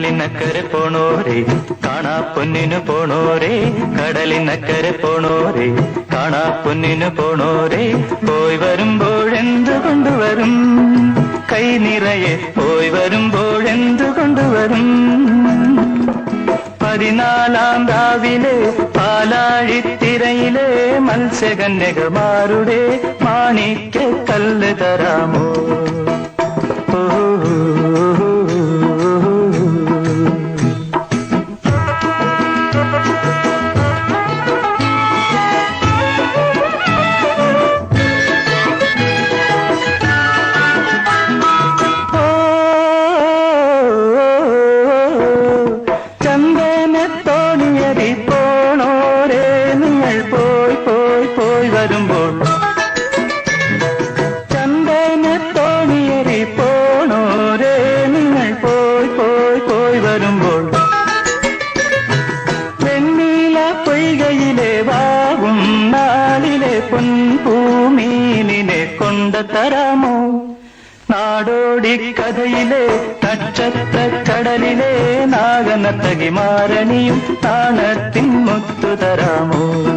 പോണോരേ കാണാ പൊന്നിനു പോണോരേ കടലിനക്കരെ പോണോരേ കാണാ പൊന്നിനു പോണോരേ. പോയി വരുമ്പോഴെന്ത് കൊണ്ടുവരും? കൈ നിറയെ പോയി വരുമ്പോഴെന്ത് കൊണ്ടുവരും? പതിനാലാം രാവിലെ പാലാഴിത്തിരയിലെ മത്സ്യകന്യകമാരുടെ മാണിക്ക് കല്ല് തരാമോ? പോയി പോയി പോയി വരുമ്പോൾ ചന്ദനത്തോണിയതി പോണോരേ നിങ്ങൾ പോയി പോയി പോയി വരുമ്പോൾ വെണ്ണീല പൊയ്കയിലെ വാവും നാളിലെ പൊൻപൂമീനിനെ കൊണ്ടതരാമോ നാടോടി കഥയിലെ നക്ഷത്ര കടലിലെ നാഗനത്തകിമാരണിയും താണത്തിൻ മുത്തു തരാമോ? ഓ